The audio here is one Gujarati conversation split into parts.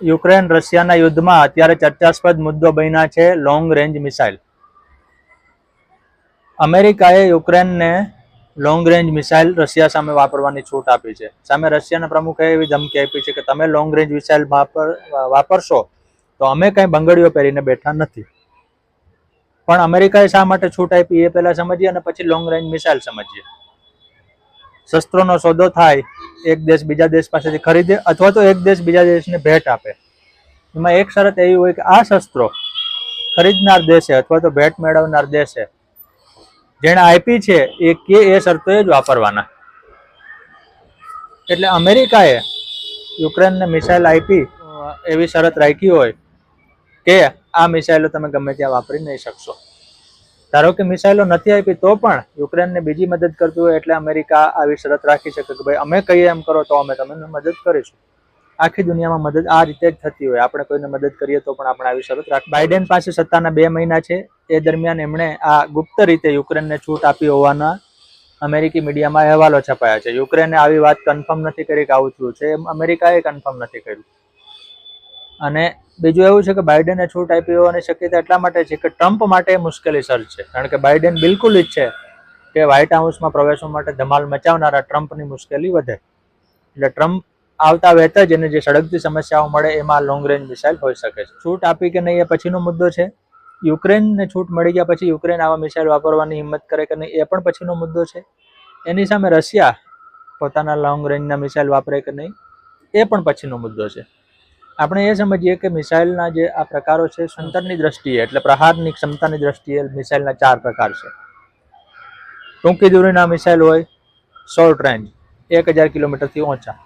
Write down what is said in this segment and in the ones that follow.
યુક્રેન રશિયાના યુદ્ધમાં અત્યારે ચર્ચાસ્પદ મુદ્દો બન્યા છે લોંગ રેન્જ મિસાઇલ અમેરિકાએ યુક્રેનને લોંગ રેન્જ મિસાઇલ રશિયા સામે વાપરવાની છૂટ આપી છે. સામે રશિયાના પ્રમુખે એવી ધમકી આપી છે કે તમે લોંગ રેન્જ મિસાઇલ વાપર, વાપરશો તો અમે કઈ બંગડીઓ પહેરીને બેઠા નથી. પણ અમેરિકાએ શા માટે છૂટ આપી એ પહેલા સમજીએ અને પછી લોંગ રેન્જ મિસાઇલ સમજીએ. શસ્ત્રોનો સોદો થાય, એક દેશ બીજા દેશ પાસેથી ખરીદે અથવા તો એક દેશ બીજા દેશને ભેટ આપે. એમાં એક શરત એવી હોય કે આ શસ્ત્રો ખરીદનાર દેશે અથવા તો ભેટ મેળવનાર દેશે, જેણે આપી છે એ કે એ શરતોએ જ વાપરવાના. એટલે અમેરિકાએ યુક્રેનને મિસાઇલ આપી એવી શરત રાખી હોય કે આ મિસાઇલો તમે ગમે ત્યાં વાપરી નહીં શકશો. ધારો કે મિસાઇલો નથી આપી, તો પણ યુક્રેનને બીજી મદદ કરતું હોય એટલે અમેરિકા આવી શરત રાખી શકે કે ભાઈ અમે કહીએ એમ કરો તો અમે તમને મદદ કરીશું. આખી દુનિયામાં મદદ આ રીતે જ થતી હોય. આપણે કોઈને મદદ કરીએ તો પણ આપણે આવી શરત રાખ બાઇડેન પાસે સત્તાના બે મહિના છે. એ દરમિયાન એમણે આ ગુપ્ત રીતે યુક્રેનને છૂટ આપી હોવાના અમેરિકી મીડિયામાં અહેવાલો છપાયા છે. યુક્રેને આવી વાત કન્ફર્મ નથી કરી કે આવું થયું છે. એમ અમેરિકાએ કન્ફર્મ નથી કર્યું. અને બીજું એવું છે કે બાઇડેને છૂટ આપી હોવાની શક્યતા એટલા માટે છે કે ટ્રમ્પ માટે મુશ્કેલી સર્જ છે. કારણ કે બાઇડેન બિલકુલ ઈચ્છે કે વ્હાઇટ હાઉસમાં પ્રવેશવા માટે ધમાલ મચાવનારા ટ્રમ્પની મુશ્કેલી વધે. એટલે ટ્રમ્પ આવતા વહેતા જ એને જે સળગતી સમસ્યાઓ મળે એમાં લોંગ રેન્જ મિસાઇલ હોઈ શકે છે. છૂટ આપી કે નહીં એ પછીનો મુદ્દો છે. યુક્રેનને છૂટ મળી ગયા પછી યુક્રેન આવા મિસાઇલ વાપરવાની હિંમત કરે કે નહીં એ પણ પછીનો મુદ્દો છે. એની સામે રશિયા પોતાના લોંગ રેન્જના મિસાઇલ વાપરે કે નહીં એ પણ પછીનો મુદ્દો છે. આપણે એ સમજીએ કે મિસાઇલના જે આ પ્રકારો છે, સંતરની દ્રષ્ટિએ એટલે પ્રહારની ક્ષમતાની દ્રષ્ટિએ મિસાઇલના ચાર પ્રકાર છે. ટૂંકી દૂરીના મિસાઇલ હોય શોર્ટ રેન્જ એક હજાર કિલોમીટરથી ઓછા.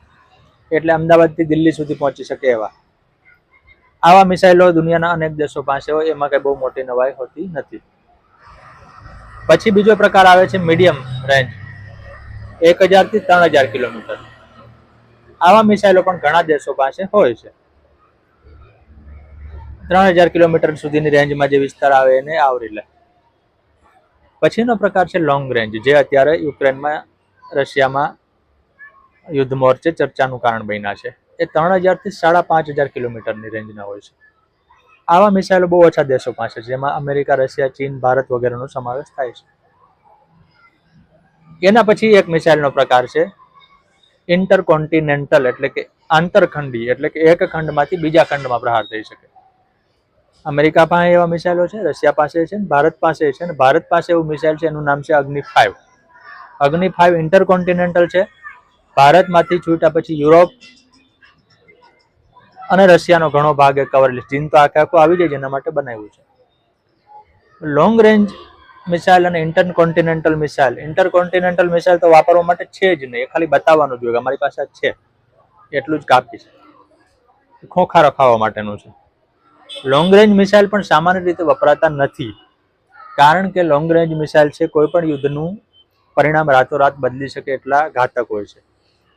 એટલે અમદાવાદથી દિલ્હી સુધી પહોંચી શકે એવા. આવા મિસાઇલો દુનિયાના અનેક દેશો પાસે હોય, એમાં કંઈ બહુ મોટી નવાઈ હોતી નથી. પછી બીજો પ્રકાર આવે છે મીડિયમ રેન્જ, એક હજારથી ત્રણ હજાર કિલોમીટર. આવા મિસાઇલો પણ ઘણા દેશો પાસે હોય છે. ત્રણ હજાર કિલોમીટર સુધીની રેન્જમાં જે વિસ્તાર આવે એને આવરી લે. પછીનો પ્રકાર છે લોંગ રેન્જ જે અત્યારે યુક્રેનમાં, રશિયામાં યુદ્ધ મોરચે ચર્ચાનું કારણ બન્યા છે. એ ત્રણ હજારથી સાડા પાંચ હજાર કિલોમીટરની રેન્જના હોય છે. આવા મિસાઇલો બહુ ઓછા દેશો પાસે છે, જેમાં અમેરિકા, રશિયા, ચીન, ભારત વગેરેનો સમાવેશ થાય છે. એના પછી એક મિસાઇલનો પ્રકાર છે ઇન્ટરકોન્ટિનેન્ટલ એટલે કે આંતરખંડી, એટલે કે એક ખંડમાંથી બીજા ખંડમાં પ્રહાર થઈ શકે. અમેરિકા પાસે એવા મિસાઇલો છે, રશિયા પાસે છે, ભારત પાસે છે ને ભારત પાસે એવું મિસાઇલ છે, એનું નામ છે અગ્નિ ફાઇવ. અગ્નિ ફાઇવ ઇન્ટરકોન્ટિનેન્ટલ છે. ભારતમાંથી છૂટ્યા પછી યુરોપ અને રશિયાનો ઘણો ભાગ એ કવર લે ચીન તો આખે આખું આવી જાય એના માટે બનાવ્યું છે. લોંગ રેન્જ મિસાઇલ અને ઇન્ટરકોન્ટિનેન્ટલ મિસાઇલ. ઇન્ટરકોન્ટિનેન્ટલ મિસાઇલ તો વાપરવા માટે છે જ નહીં, એ ખાલી બતાવવાનું જોઈએ અમારી પાસે છે. એટલું જ કાપી છે. ખોખા રખાવવા માટેનું છે. લોંગ રેન્જ મિસાઇલ પણ સામાન્ય રીતે વપરાતા નથી. કારણ કે લોંગ રેન્જ મિસાઇલ છે, કોઈ પણ યુદ્ધનું પરિણામ રાતોરાત બદલી શકે એટલા ઘાતક હોય છે.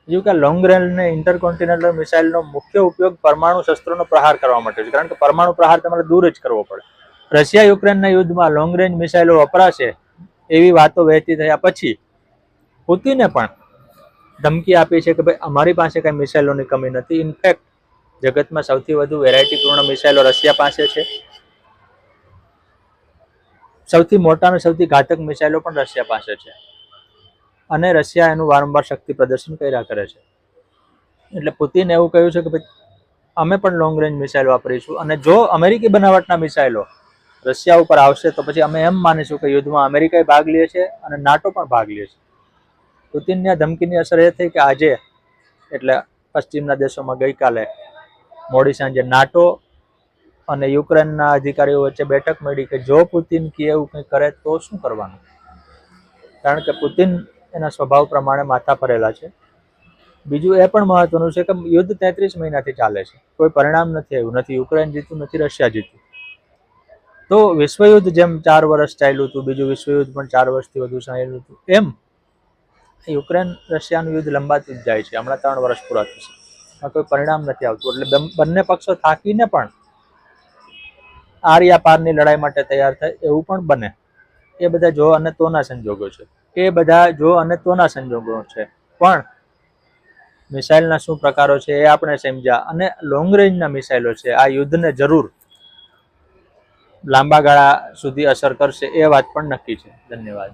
બીજું કે લોંગ રેન્જ ને ઇન્ટરકોન્ટિનેન્ટલ મિસાઇલનો મુખ્ય ઉપયોગ પરમાણુ શસ્ત્રોનો પ્રહાર કરવા માટે છે. કારણ કે પરમાણુ પ્રહાર તમારે દૂર જ કરવો પડે. રશિયા યુક્રેનના યુદ્ધમાં લોંગ રેન્જ મિસાઇલો વપરાશે એવી વાતો વહેતી થયા પછી પુતિને પણ ધમકી આપી છે કે ભાઈ અમારી પાસે કઈ મિસાઇલોની કમી નથી. ઇનફેક્ટ જગતમાં સૌથી વધુ વેરાયટીપૂર્ણ મિસાઇલો રશિયા પાસે છે. સૌથી મોટા અને સૌથી ઘાતક મિસાઇલો પણ રશિયા પાસે છે. અને રશિયા એનું વારંવાર શક્તિ પ્રદર્શન કર્યા કરે છે. એટલે પુતિને એવું કહ્યું છે કે ભાઈ, અમે પણ લોંગ રેન્જ મિસાઇલ વાપરીશું અને જો અમેરિકી બનાવટના મિસાઇલો રશિયા ઉપર આવશે તો પછી અમે એમ માનીશું કે યુદ્ધમાં અમેરિકાએ ભાગ લે છે અને નાટો પણ ભાગ લે છે. પુતિનની આ ધમકીની અસર એ થઈ કે આજે, એટલે પશ્ચિમના દેશોમાં ગઈકાલે મોડી સાંજે નાટો અને યુક્રેનના અધિકારીઓ વચ્ચે બેઠક મળી કે જો પુતિન કે એવું કંઈ કરે તો શું કરવાનું? કારણ કે પુતિન એના સ્વભાવ પ્રમાણે માથા ફરેલા છે. બીજું એ પણ મહત્વનું છે કે યુદ્ધ તેત્રીસ મહિનાથી ચાલે છે. કોઈ પરિણામ નથી આવ્યું. નથી યુક્રેન જીતું નથી રશિયા જીતું તો વિશ્વયુદ્ધ જેમ ચાર વર્ષ ચાલ્યું હતું, બીજું વિશ્વયુદ્ધ પણ ચાર વર્ષથી વધુ ચાલ્યું હતું, એમ યુક્રેન રશિયાનું યુદ્ધ લંબાતું જ જાય છે. હમણાં ત્રણ વર્ષ પૂરા થશે. એમાં કોઈ પરિણામ નથી આવતું. એટલે બંને પક્ષો થાકીને પણ આર્યા પારની લડાઈ માટે તૈયાર થાય એવું પણ બને. એ બધા જો અને તોના સંજોગો છે. એ બધા જો અને તોના સંજોગો છે. પણ મિસાઇલના શું પ્રકારો છે એ આપણે સમજ્યા. અને લોંગ રેન્જના મિસાઇલો છે. આ યુદ્ધને જરૂર લાંબા ગાળા સુધી અસર કરશે એ વાત પણ નક્કી છે. ધન્યવાદ.